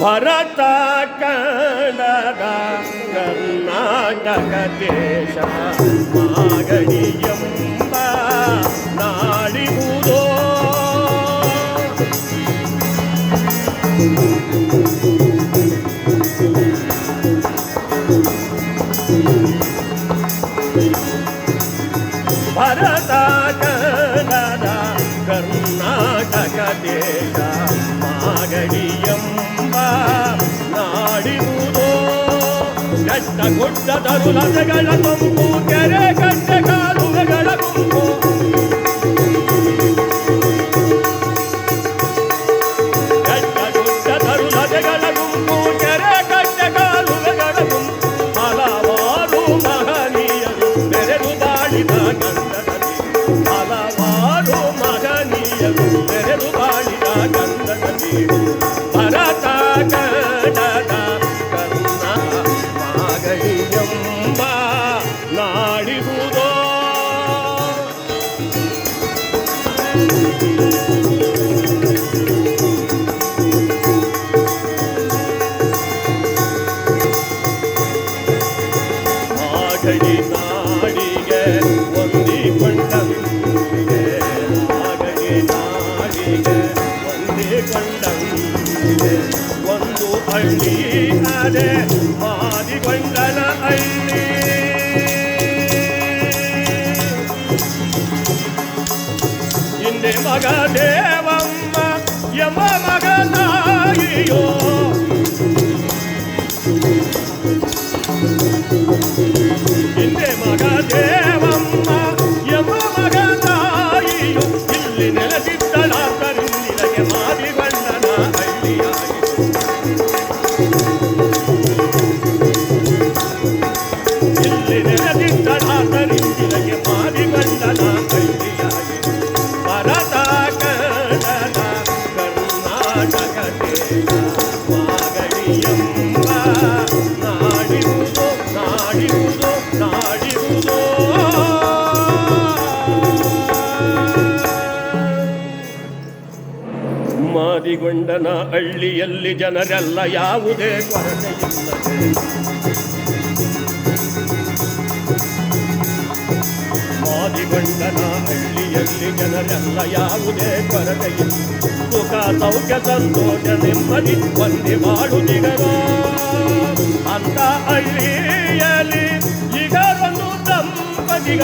ಭರತ ಕನ್ನಡ ಕರ್ನಾಟಕ ದೇಶ ಮಾಗಡಿ ಎಂಬ ನಾಡಿಗುವುದೋ ಭರತ ಬೆಟ್ಟ ಗುಡ್ಡ ತರುಲತೆಗಳ ತಂಪು ಕೆರೆ ಕಟ್ಟೆ ಕಾಲುವೆಗಳ ಮಾಗಡಿ ನಾಡಿಗೆ ಹೊಂದಿಕೊಂಡಂತೆ ಮಾಗಡಿ ನಾಡಿಗೆ ಹೊಂದಿಕೊಂಡಂತೆ ಒಂದು ಹಳ್ಳಿ ಅದೇ ಮಾದಿಗೊಂಡನ ಹಳ್ಳಿ ಹಿಂದೆ ಮಗ ದೇವಮ್ಮ ಯಮ ಮಗ ತಾಯಿಯೋ ಮಾದಿಗೊಂಡನ ಹಳ್ಳಿಯಲ್ಲಿ ಜನರೆಲ್ಲ ಯಾವುದೇ ಮಾದಿಗೊಂಡನ ಹಳ್ಳಿಯಲ್ಲಿ ಜನರೆಲ್ಲ ಯಾವುದೇ ಕೊರತೆಯಿಲ್ಲ ಸುಖ, ಸೌಖ್ಯ, ಸಂತೋಷ, ನೆಮ್ಮದಿ ಒಂದೇ ಬಾಳುದಿಗರ ಅಂತ ಹಳ್ಳಿಯಲ್ಲಿ ಈಗ ಒಂದು ದಂಪತಿಗ.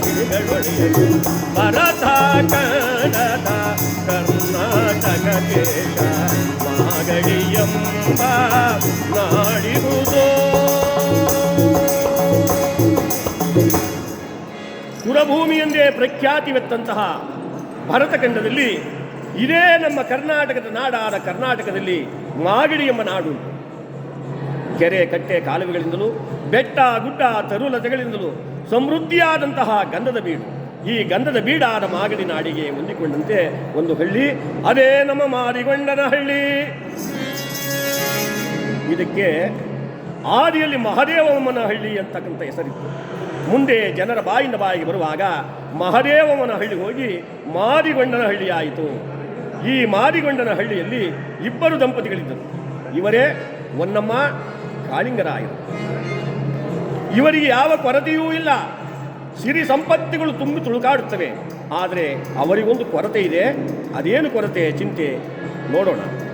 ತಿರುಗಳೊಡೆಯರು ಭರತ ಕನ್ನಡ ಕರ್ನಾಟಕ ದೇಶ ಮಾಗಡಿಯಂಬ ಎಂದೇ ಪ್ರಖ್ಯಾತಿವೆತ್ತಂತಹ ಭರತಖಂಡದಲ್ಲಿ ಇದೇ ನಮ್ಮ ಕರ್ನಾಟಕದ ನಾಡಾದ ಕರ್ನಾಟಕದಲ್ಲಿ ಮಾಗಡಿ ಎಂಬ ನಾಡು ಕೆರೆ, ಕಟ್ಟೆ, ಕಾಲುವೆಗಳಿಂದಲೂ ಬೆಟ್ಟ, ಗುಡ್ಡ ತರುಲತೆಗಳಿಂದಲೂ ಸಮೃದ್ಧಿಯಾದಂತಹ ಗಂಧದ ಬೀಡು. ಈ ಗಂಧದ ಬೀಡಾದ ಮಾಗಡಿ ನಾಡಿಗೆ ಹೊಂದಿಕೊಂಡಂತೆ ಒಂದು ಹಳ್ಳಿ. ಅದೇ ನಮ್ಮ ಮಾರಿಗೊಂಡನ ಹಳ್ಳಿ. ಇದಕ್ಕೆ ಆದಿಯಲ್ಲಿ ಮಹದೇವಮ್ಮನ ಹಳ್ಳಿ ಅಂತಕ್ಕಂಥ ಹೆಸರಿತ್ತು. ಮುಂದೆ ಜನರ ಬಾಯಿಂದ ಬಾಯಿಗೆ ಬರುವಾಗ ಮಹದೇವಮ್ಮನ ಹಳ್ಳಿ ಹೋಗಿ ಮಾರಿಗೊಂಡನ ಹಳ್ಳಿ ಆಯಿತು. ಈ ಮಾರಿಗೊಂಡನ ಹಳ್ಳಿಯಲ್ಲಿ ಇಬ್ಬರು ದಂಪತಿಗಳಿದ್ದರು. ಇವರೇ ಒನ್ನಮ್ಮ ಕಾಳಿಂಗರಾಯರು. ಇವರಿಗೆ ಯಾವ ಕೊರತೆಯೂ ಇಲ್ಲ. ಸಿರಿ ಸಂಪತ್ತಿಗಳು ತುಂಬಿ ತುಳುಕಾಡುತ್ತವೆ. ಆದರೆ ಅವರಿಗೊಂದು ಕೊರತೆ ಇದೆ. ಅದೇನು ಕೊರತೆ? ಚಿಂತೆ. ನೋಡೋಣ.